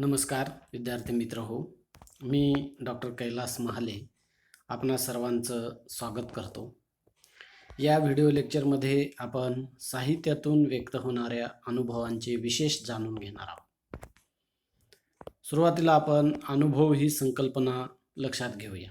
नमस्कार विद्यार्थी मित्र हो. मी डॉक्टर कैलास महाले आपणा सर्वांचं स्वागत करतो. या व्हिडिओ लेक्चरमध्ये आपण साहित्यातून व्यक्त होणाऱ्या अनुभवांचे विशेष जाणून घेणार आहोत. सुरुवातीला आपण अनुभव ही संकल्पना लक्षात घेऊया.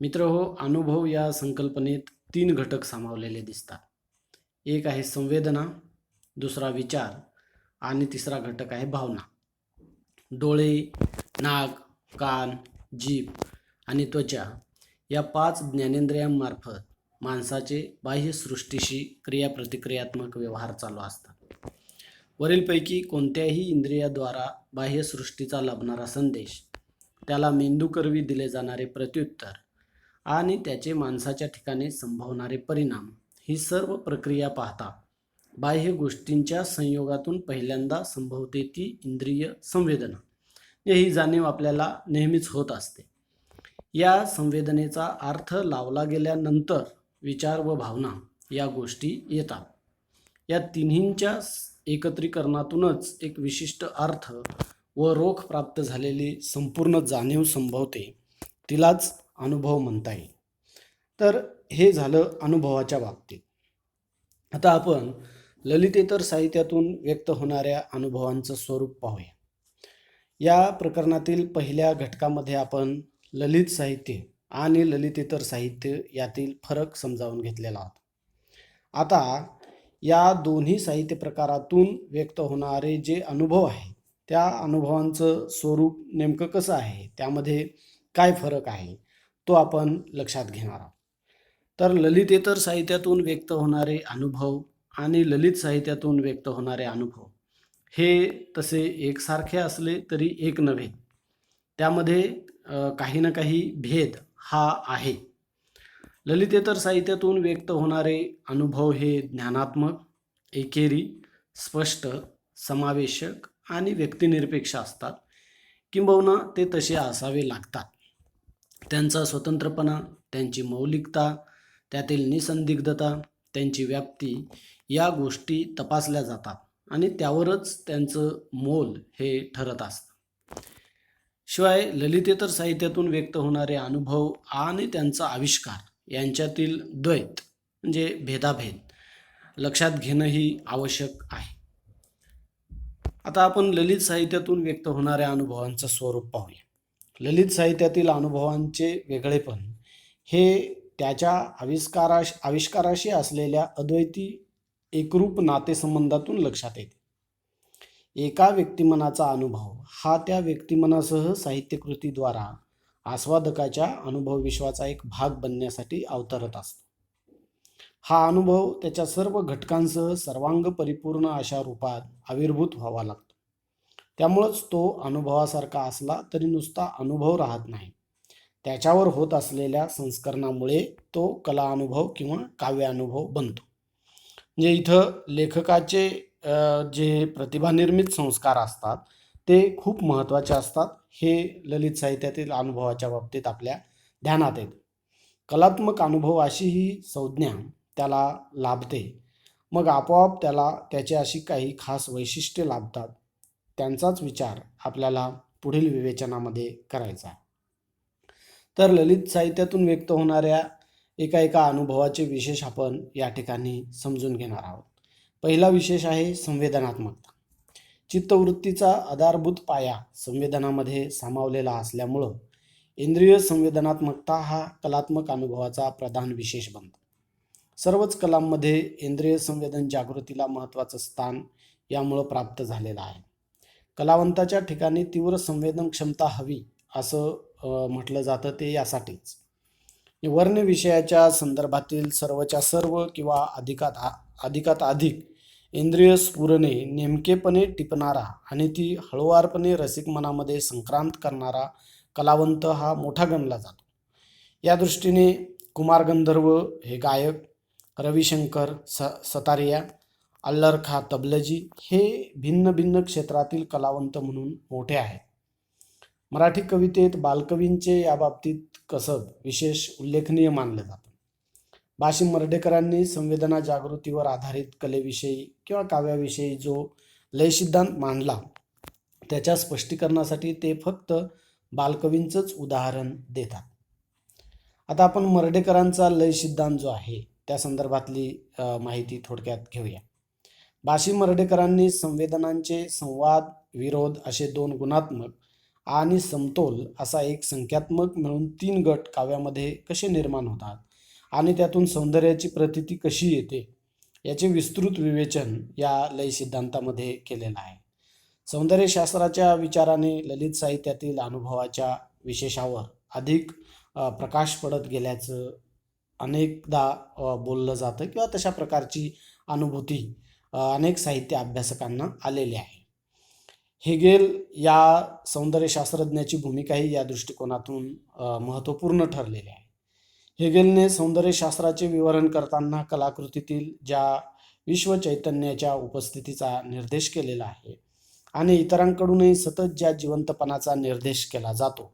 मित्र हो अनुभव या संकल्पनेत तीन घटक सामावलेले दिसतात. एक आहे संवेदना दुसरा विचार आणि तिसरा घटक आहे भावना. डोळे नाक कान जीभ आणि त्वचा या पाच ज्ञानेंद्रियांमार्फत माणसाचे बाह्यसृष्टीशी क्रियाप्रतिक्रियात्मक व्यवहार चालू असतात. वरीलपैकी कोणत्याही इंद्रियाद्वारा बाह्यसृष्टीचा लाभणारा संदेश त्याला मेंदूकरवी दिले जाणारे प्रत्युत्तर आणि त्याचे माणसाच्या ठिकाणी संभवणारे परिणाम ही सर्व प्रक्रिया पाहता बाह्य गोष्टींच्या संयोगातून पहिल्यांदा संभवते ती इंद्रिय संवेदना. ही जाणीव आपल्याला नेहमीच होत असते. या संवेदनेचा अर्थ लावला गेल्यानंतर विचार व भावना या गोष्टी येतात. या तिन्हींच्या एकत्रीकरणातूनच एक विशिष्ट अर्थ व रोख प्राप्त झालेली संपूर्ण जाणीव संभवते. तिलाच अनुभव म्हणता येईल. तर हे झालं अनुभवाच्या बाबतीत. आता आपण ललितेतर साहित्यातून व्यक्त होणाऱ्या अनुभवांचं स्वरूप पाहूया. या प्रकरणातील पहिल्या घटकामध्ये आपण ललित साहित्य आणि ललितेतर साहित्य यातील फरक समजावून घेतलेला आहोत. आता या दोन्ही साहित्य प्रकारातून व्यक्त होणारे जे अनुभव आहे त्या अनुभवांचं स्वरूप नेमकं कसं आहे त्यामध्ये काय फरक आहे तो आपण लक्षात घेणार आहोत. तर ललितेतर साहित्यातून व्यक्त होणारे अनुभव आणि ललित साहित्यातून व्यक्त होणारे अनुभव. हे तसे एकसारखे असले तरी एक नव्हे. त्यामध्ये काही ना काही भेद हा आहे. ललितेतर साहित्यातून व्यक्त होणारे अनुभव हे ज्ञानात्मक एकेरी स्पष्ट समावेशक आणि व्यक्तिनिरपेक्ष असतात. किंबहुना ते तसे असावे लागतात. त्यांचा स्वतंत्रपणा त्यांची मौलिकता त्यातील निसंदिग्धता त्यांची व्याप्ती या गोष्टी तपासल्या जातात आणि त्यावरच त्यांचं मोल हे ठरत असतं. शिवाय ललितेतर साहित्यातून व्यक्त होणारे अनुभव आणि त्यांचा आविष्कार यांच्यातील द्वैत म्हणजे भेदाभेद लक्षात घेणंही आवश्यक आहे. आता आपण ललित साहित्यातून व्यक्त होणाऱ्या अनुभवांचं स्वरूप पाहूया. ललित साहित्यातील अनुभवांचे वेगळेपण हे त्याच्या आविष्काराश आविष्काराशी असलेल्या अद्वैती एकरूप नातेसंबंधातून लक्षात येते. एका व्यक्तिमनाचा अनुभव हा त्या व्यक्तिमनासह साहित्यकृतीद्वारा आस्वादकाच्या अनुभव विश्वाचा एक भाग बनण्यासाठी अवतरत असतो. हा अनुभव त्याच्या सर्व घटकांसह सर्वांग परिपूर्ण अशा रूपात आविर्भूत व्हावा लागतो. त्यामुळंच तो अनुभवासारखा असला तरी नुसता अनुभव राहत नाही. त्याच्यावर होत असलेल्या संस्करणामुळे तो कला अनुभव किंवा काव्य अनुभव बनतो. म्हणजे इथं लेखकाचे जे प्रतिभानिर्मित संस्कार असतात ते खूप महत्त्वाचे असतात. हे ललित साहित्यातील अनुभवाच्या बाबतीत आपल्या ध्यानात येतं. कलात्मक अनुभव अशी ही संज्ञा त्याला लाभते. मग आपोआप त्याला त्याची अशी काही खास वैशिष्ट्ये लाभतात. त्यांचाच विचार आपल्याला पुढील विवेचनामध्ये करायचा तर ललित साहित्यातून व्यक्त होणाऱ्या एका एका अनुभवाचे विशेष आपण या ठिकाणी समजून घेणार आहोत. पहिला विशेष आहे संवेदनात्मकता. चित्तवृत्तीचा आधारभूत पाया संवेदनामध्ये सामावलेला असल्यामुळं इंद्रिय संवेदनात्मकता हा कलात्मक अनुभवाचा प्रधान विशेष बनतो. सर्वच कलांमध्ये इंद्रिय संवेदन जागृतीला महत्त्वाचं स्थान यामुळं प्राप्त झालेलं आहे. कलावंताच्या ठिकाणी तीव्र संवेदन क्षमता हवी असं म्हटलं जातं ते यासाठीच. वर्ण विषयाच्या संदर्भातील सर्वच्या सर्व किंवा अधिकात अधिकात अधिक इंद्रिय स्फुरणे नेमकेपणे टिपणारा आणि ती हळुवारपणे रसिक मनामध्ये संक्रांत करणारा कलावंत हा मोठा गणला जातो. या दृष्टीने कुमार गंधर्व हे गायक रविशंकर स सतारिया अल्लरखा तबलजी हे भिन्न भिन्न क्षेत्रातील कलावंत म्हणून मोठे आहेत. मराठी कवितेत बालकवींचे याबाबतीत कसब विशेष उल्लेखनीय मानलं जातं. बाशी मर्डेकरांनी संवेदना जागृतीवर आधारित कलेविषयी किंवा काव्याविषयी जो लय सिद्धांत मांडला त्याच्या स्पष्टीकरणासाठी ते फक्त बालकवींचंच उदाहरण देतात. आता आपण मर्डेकरांचा लय सिद्धांत जो आहे त्या संदर्भातली माहिती थोडक्यात घेऊया. बाशी मर्डेकरांनी संवेदनांचे संवाद विरोध असे दोन गुणात्मक आणि समतोल असा एक संख्यात्मक मिळून तीन गट काव्यामध्ये कसे निर्माण होतात आणि त्यातून सौंदर्याची प्रतीती कशी येते याचे विस्तृत विवेचन या लय सिद्धांतामध्ये केलेलं आहे. सौंदर्यशास्त्राच्या विचाराने ललित साहित्यातील अनुभवाच्या विशेषावर अधिक प्रकाश पडत गेल्याचं अनेकदा बोललं जातं किंवा तशा प्रकारची अनुभूती अनेक साहित्य अभ्यासकांना आलेली आहे. हेगेल या सौंदर्यशास्त्रज्ञाची भूमिकाही या दृष्टिकोनातून महत्त्वपूर्ण ठरलेली आहे. हेगेलने सौंदर्यशास्त्राचे विवरण करताना कलाकृतीतील ज्या विश्वचैतन्याच्या उपस्थितीचा निर्देश केलेला आहे आणि इतरांकडूनही सतत ज्या जिवंतपणाचा निर्देश केला जातो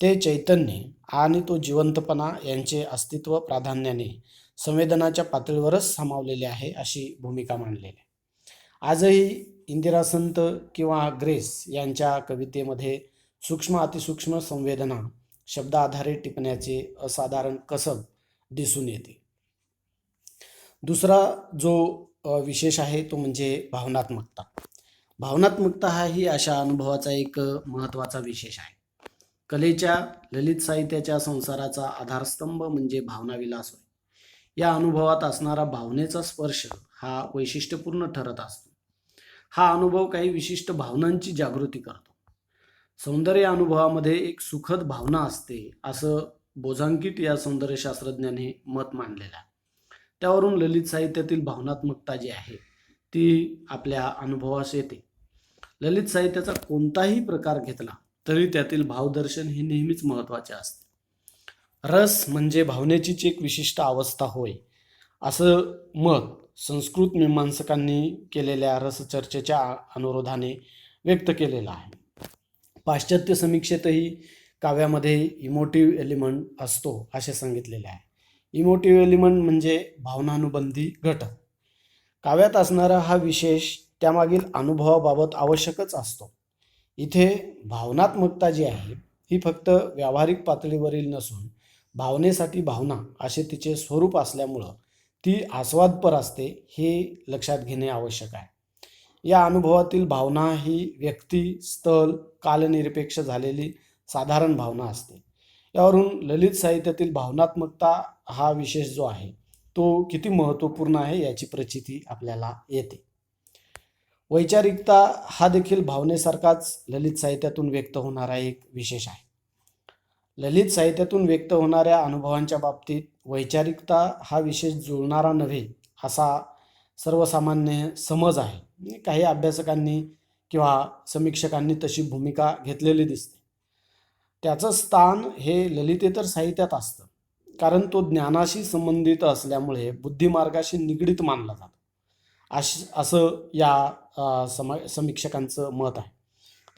ते चैतन्य आणि तो जिवंतपणा यांचे अस्तित्व प्राधान्याने संवेदनाच्या पातळीवरच सामावलेले आहे अशी भूमिका मांडलेली आहे. आजही इंदिरा संत किंवा ग्रेस यांच्या कवितेमध्ये सूक्ष्म अतिसूक्ष्म संवेदना शब्द आधारित टिपण्याचे असाधारण कसब दिसून येते. दुसरा जो विशेष आहे तो म्हणजे भावनात्मकता. भावनात्मकता हा ही अशा अनुभवाचा एक महत्त्वाचा विशेष आहे. कलेच्या ललित साहित्याच्या संसाराचा आधारस्तंभ म्हणजे भावनाविलास होय. या अनुभवात असणारा भावनेचा स्पर्श हा वैशिष्ट्यपूर्ण ठरत असतो. हा अनुभव काही विशिष्ट भावनांची जागृती करतो. सौंदर्य अनुभवामध्ये एक सुखद भावना असते असं बोझांकित या सौंदर्यशास्त्रज्ञाने मत मांडलेलं आहे. त्यावरून ललित साहित्यातील भावनात्मकता जी आहे ती आपल्या अनुभवास येते. ललित साहित्याचा कोणताही प्रकार घेतला तरी त्यातील भावदर्शन हे नेहमीच महत्त्वाचे असते. रस म्हणजे भावनेचीच एक विशिष्ट अवस्था होय असं मत संस्कृत मीमांसकांनी केलेल्या रसचर्चेच्या अनुरोधाने व्यक्त केलेला आहे. पाश्चात्य समीक्षेतही काव्यामध्ये इमोटिव्ह एलिमेंट असतो असे सांगितलेले आहे. इमोटिव्ह एलिमेंट म्हणजे भावनानुबंधी घटक. काव्यात असणारा हा विशेष त्यामागील अनुभवाबाबत आवश्यकच असतो. इथे भावनात्मकता जी आहे ही फक्त व्यावहारिक पातळीवरील नसून भावनेसाठी भावना असे तिचे स्वरूप असल्यामुळं ती आस्वादपर असते हे लक्षात घेणे आवश्यक आहे. या अनुभवातील भावना ही व्यक्ती स्थल कालनिरपेक्ष झालेली साधारण भावना असते. यावरून ललित साहित्यातील भावनात्मकता हा विशेष जो आहे तो किती महत्त्वपूर्ण आहे याची प्रचिती आपल्याला येते. वैचारिकता हा देखील भावनेसारखाच ललित साहित्यातून व्यक्त होणारा एक विशेष आहे. ललित साहित्यातून व्यक्त होणाऱ्या अनुभवांच्या बाबतीत वैचारिकता हा विशेष जुळणारा नव्हे असा सर्वसामान्य समज आहे. काही अभ्यासकांनी किंवा समीक्षकांनी तशी भूमिका घेतलेली दिसते. त्याचं स्थान हे ललितेतर साहित्यात असतं कारण तो ज्ञानाशी संबंधित असल्यामुळे बुद्धिमार्गाशी निगडीत मानला जातो. अश असं या सम समीक्षकांचं मत आहे.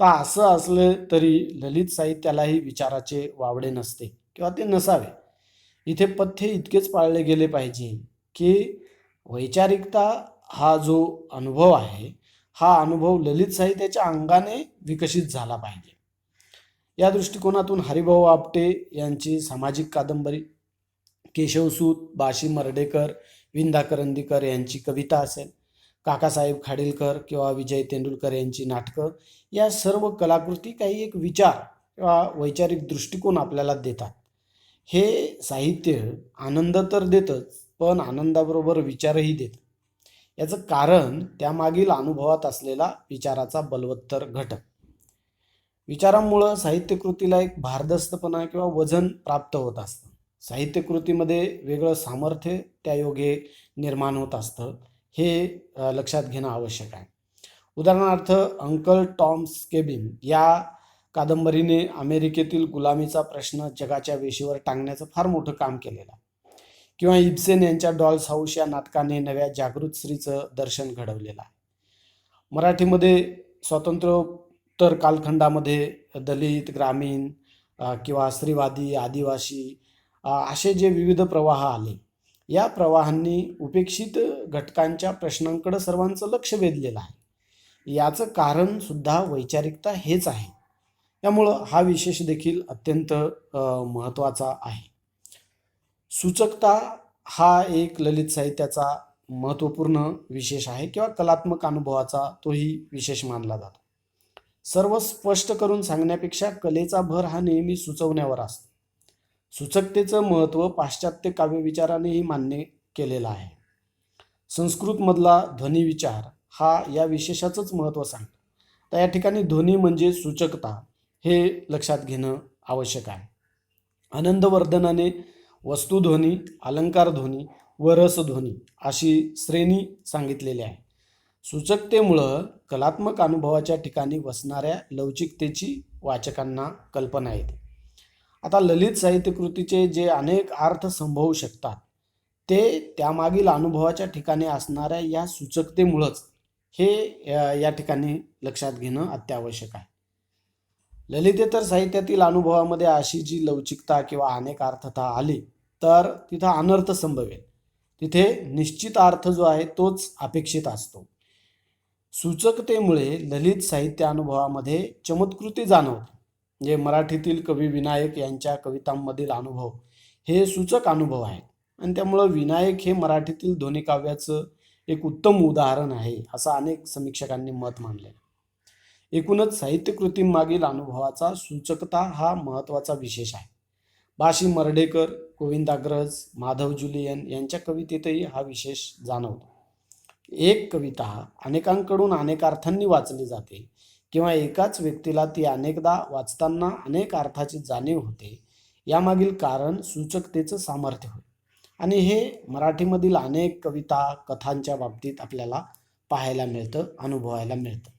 तर असं असलं तरी ललित साहित्यालाही विचाराचे वावडे नसते किंवा ते नसावे. इथे पथ्य इतकेच पाळले गेले पाहिजे की वैचारिकता हा जो अनुभव आहे हा अनुभव ललित साहित्याच्या अंगाने विकसित झाला पाहिजे. या दृष्टिकोनातून हरिभाऊ आपटे यांची सामाजिक कादंबरी केशवसूत बाशी मर्डेकर विंदा करंदीकर यांची कविता असेल. काकासाहेब खाडीलकर किंवा विजय तेंडुलकर यांची नाटकं या सर्व कलाकृती काही एक विचार किंवा वैचारिक दृष्टिकोन आपल्याला देतात. हे साहित्य आनंद तर देतच पण आनंदाबरोबर विचारही देतं. याचं कारण त्यामागील अनुभवात असलेला विचाराचा बलवत्तर घटक. विचारांमुळं साहित्यकृतीला एक भारदस्तपणा किंवा वजन प्राप्त होत असतं. साहित्यकृतीमध्ये वेगळं सामर्थ्य त्या योगे निर्माण होत असतं. हे लक्षात घेणं आवश्यक आहे. उदाहरणार्थ अंकल टॉम्स केबिन या कादंबरीने अमेरिकेतील गुलामीचा प्रश्न जगाच्या वेशीवर टांगण्याचं फार मोठं काम केलेलं आहे. किंवा इब्सेन यांच्या डॉल्स हाऊस या नाटकाने नव्या जागृत स्त्रीचं दर्शन घडवलेलं आहे. मराठीमध्ये स्वातंत्र्योत्तर कालखंडामध्ये दलित ग्रामीण किंवा स्त्रीवादी आदिवासी असे जे विविध प्रवाह आले या प्रवाहांनी उपेक्षित घटकांच्या प्रश्नांकडे सर्वांचं लक्ष वेधलेलं आहे. याचं कारण सुद्धा वैचारिकता हेच आहे. त्यामुळं हा विशेष देखील अत्यंत महत्त्वाचा आहे. सूचकता हा एक ललित साहित्याचा महत्त्वपूर्ण विशेष आहे किंवा कलात्मक अनुभवाचा तोही विशेष मानला जातो. सर्व स्पष्ट करून सांगण्यापेक्षा कलेचा भर हा नेहमी सुचवण्यावर असतो. सूचकतेचं महत्त्व पाश्चात्य काव्यविचारानेही मान्य केलेलं आहे. संस्कृतमधला ध्वनिविचार हा या विशेषाचंच महत्त्व सांगतो. तर या ठिकाणी ध्वनी म्हणजे सूचकता हे लक्षात घेणं आवश्यक आहे. आनंदवर्धनाने वस्तुध्वनी अलंकारध्वनी व रसध्वनी अशी श्रेणी सांगितलेली आहे. सूचकतेमुळं कलात्मक अनुभवाच्या ठिकाणी वसणाऱ्या लवचिकतेची वाचकांना कल्पना येते. आता ललित साहित्यकृतीचे जे अनेक अर्थ संभवू शकतात ते त्यामागील अनुभवाच्या ठिकाणी असणाऱ्या या सूचकतेमुळंच हे या ठिकाणी लक्षात घेणं अत्यावश्यक आहे. ललितेतर साहित्यातील अनुभवामध्ये अशी जी लवचिकता किंवा अनेक अर्थता आली तर तिथं अनर्थ संभवेल. तिथे निश्चित अर्थ जो आहे तोच अपेक्षित असतो. सूचकतेमुळे ललित साहित्य अनुभवामध्ये चमत्कृती जाणवते. म्हणजे मराठीतील कवी विनायक यांच्या कवितांमधील अनुभव हे सूचक अनुभव आहेत. आणि त्यामुळं विनायक हे मराठीतील ध्वनिकाव्याचं एक उत्तम उदाहरण आहे असं अनेक समीक्षकांनी मत मांडले एकूणच साहित्यकृतींमागील अनुभवाचा सूचकता हा महत्त्वाचा विशेष आहे. बाशी मर्डेकर गोविंदाग्रज माधव जुलियन यांच्या कवितेतही हा विशेष जाणवतो. एक कविता अनेकांकडून अनेक अर्थांनी वाचली जाते. किंवा एकाच व्यक्तीला ती अनेकदा वाचताना अनेक अर्थाची जाणीव होते यामागील कारण सूचकतेचं सामर्थ्य होय. आणि हे मराठीमधील अनेक कविता कथांच्या बाबतीत आपल्याला पाहायला मिळतं अनुभवायला मिळतं.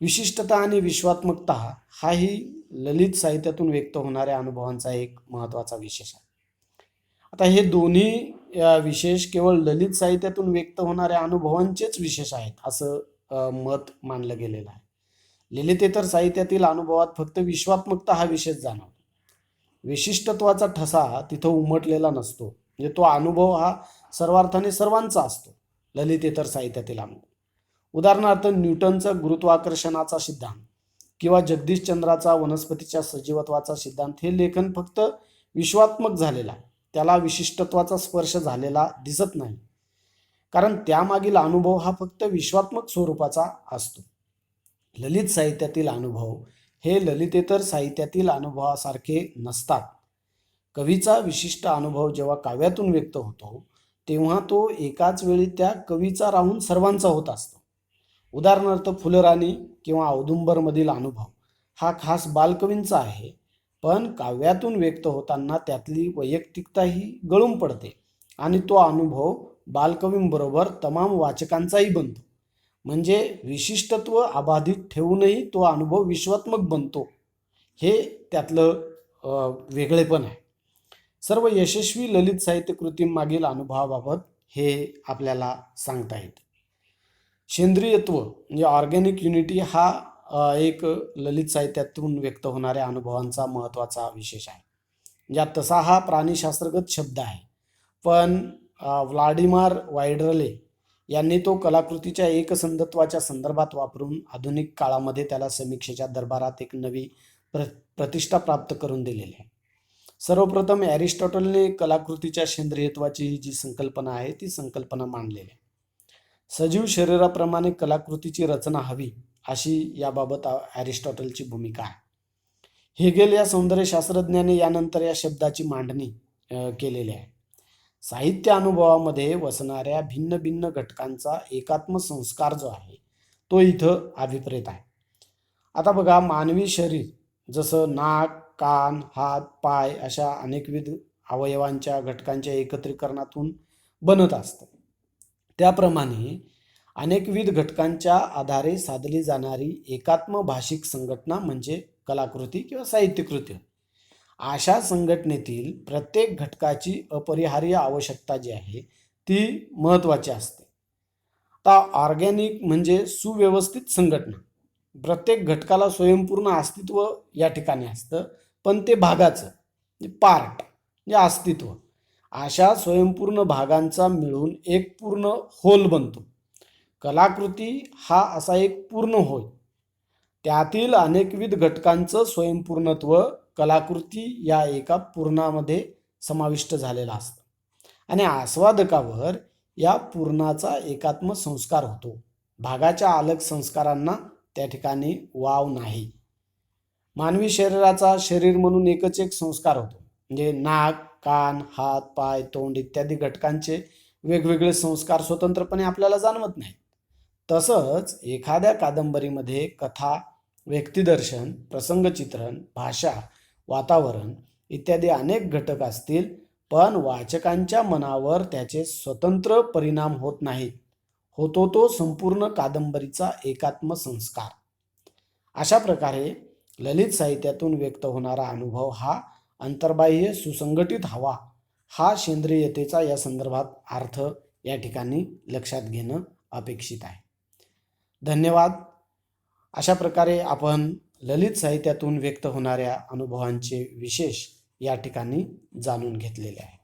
विशिष्टता आणि विश्वात्मकता हाही ललित साहित्यातून व्यक्त होणाऱ्या अनुभवांचा एक महत्त्वाचा विशेष आहे. आता हे दोन्ही विशेष केवळ ललित साहित्यातून व्यक्त होणाऱ्या अनुभवांचेच विशेष आहेत असं मत मानलं गेलेलं आहे. ललितेतर साहित्यातील अनुभवात फक्त विश्वात्मकता हा विशेष जाणवतो. विशिष्टत्वाचा ठसा तिथं उमटलेला नसतो. म्हणजे तो अनुभव हा सर्वार्थाने सर्वांचा असतो ललितेतर साहित्यातील अनुभव. उदाहरणार्थ न्यूटनचा गुरुत्वाकर्षणाचा सिद्धांत किंवा जगदीशचंद्राचा वनस्पतीच्या सजीवत्वाचा सिद्धांत हे लेखन फक्त विश्वात्मक झालेला आहे. त्याला विशिष्टत्वाचा स्पर्श झालेला दिसत नाही. कारण त्यामागील अनुभव हा फक्त विश्वात्मक स्वरूपाचा असतो. ललित साहित्यातील अनुभव. हे ललितेतर साहित्यातील अनुभवासारखे नसतात. कवीचा विशिष्ट अनुभव जेव्हा काव्यातून व्यक्त होतो तेव्हा तो एकाच वेळी त्या कवीचा राहून सर्वांचा होत असतो. उदाहरणार्थ फुलराणी किंवा औदुंबरमधील अनुभव हा खास बालकवींचा आहे पण काव्यातून व्यक्त होताना त्यातली वैयक्तिकताही गळून पडते आणि तो अनुभव बालकवींबरोबर तमाम वाचकांचाही बनतो. म्हणजे विशिष्टत्व अबाधित ठेवूनही तो अनुभव विश्वात्मक बनतो. हे त्यातलं वेगळेपण आहे. सर्व यशस्वी ललित साहित्य कृतींमागील अनुभवाबाबत हे आपल्याला सांगता येतं. सेंद्रियत्व म्हणजे ऑर्गॅनिक युनिटी हा एक ललित साहित्यातून व्यक्त होणाऱ्या अनुभवांचा महत्त्वाचा विशेष आहे. ज्या तसा हा प्राणीशास्त्रगत शब्द आहे. पण व्लाडिमार वायड्रले यांनी तो कलाकृतीच्या एकसंधत्वाच्या संदर्भात वापरून आधुनिक काळामध्ये त्याला समीक्षेच्या दरबारात एक नवी प्र प्रतिष्ठा प्राप्त करून दिलेली आहे. सर्वप्रथम ॲरिस्टॉटलने कलाकृतीच्या सेंद्रियत्वाची ही जी संकल्पना आहे ती संकल्पना मांडलेली आहे. सजीव शरीराप्रमाणे कलाकृतीची रचना हवी अशी याबाबत ॲरिस्टॉटलची भूमिका आहे. हेगेल या सौंदर्यशास्त्रज्ञाने यानंतर या शब्दाची मांडणी केलेली आहे. साहित्य अनुभवामध्ये वसणाऱ्या भिन्न भिन्न घटकांचा एकात्म संस्कार जो आहे तो इथं अभिप्रेत आहे. आता बघा मानवी शरीर जसं नाक कान हात पाय अशा अनेकविध अवयवांच्या घटकांच्या एकत्रीकरणातून बनत असतं. त्याप्रमाणे अनेकविध घटकांच्या आधारे साधली जाणारी एकात्म भाषिक संघटना म्हणजे कलाकृती किंवा साहित्यकृती. अशा संघटनेतील प्रत्येक घटकाची अपरिहार्य आवश्यकता जी आहे ती महत्त्वाची असते. आता ऑर्गॅनिक म्हणजे सुव्यवस्थित संघटना. प्रत्येक घटकाला स्वयंपूर्ण अस्तित्व या ठिकाणी असतं पण ते भागाचं म्हणजे पार्ट म्हणजे अस्तित्व. अशा स्वयंपूर्ण भागांचा मिळून एक पूर्ण होल बनतो. कलाकृती हा असा एक पूर्ण होय. त्यातील अनेकविध घटकांचं स्वयंपूर्णत्व कलाकृती या एका पूर्णामध्ये समाविष्ट झालेला असतं. आणि आस्वादकावर या पूर्णाचा एकात्म संस्कार होतो. भागाच्या अलग संस्कारांना त्या ठिकाणी वाव नाही. मानवी शरीराचा शरीर म्हणून एकच एक संस्कार होतो. म्हणजे नाक कान हात पाय तोंड इत्यादी घटकांचे वेगवेगळे संस्कार स्वतंत्रपणे आपल्याला जाणवत नाहीत. तसंच एखाद्या कादंबरीमध्ये कथा व्यक्तिदर्शन प्रसंगचित्रण भाषा वातावरण इत्यादी अनेक घटक असतील पण वाचकांच्या मनावर त्याचे स्वतंत्र परिणाम होत नाहीत. होतो तो संपूर्ण कादंबरीचा एकात्म संस्कार. अशा प्रकारे ललित साहित्यातून व्यक्त होणारा अनुभव हा अंतर्बाह्य सुसंघटित हवा हा सेंद्रियतेचा या संदर्भात अर्थ या ठिकाणी लक्षात घेणं अपेक्षित आहे. धन्यवाद. अशा प्रकारे आपण ललित साहित्यातून व्यक्त होणाऱ्या अनुभवांचे विशेष या ठिकाणी जाणून घेतलेले आहे.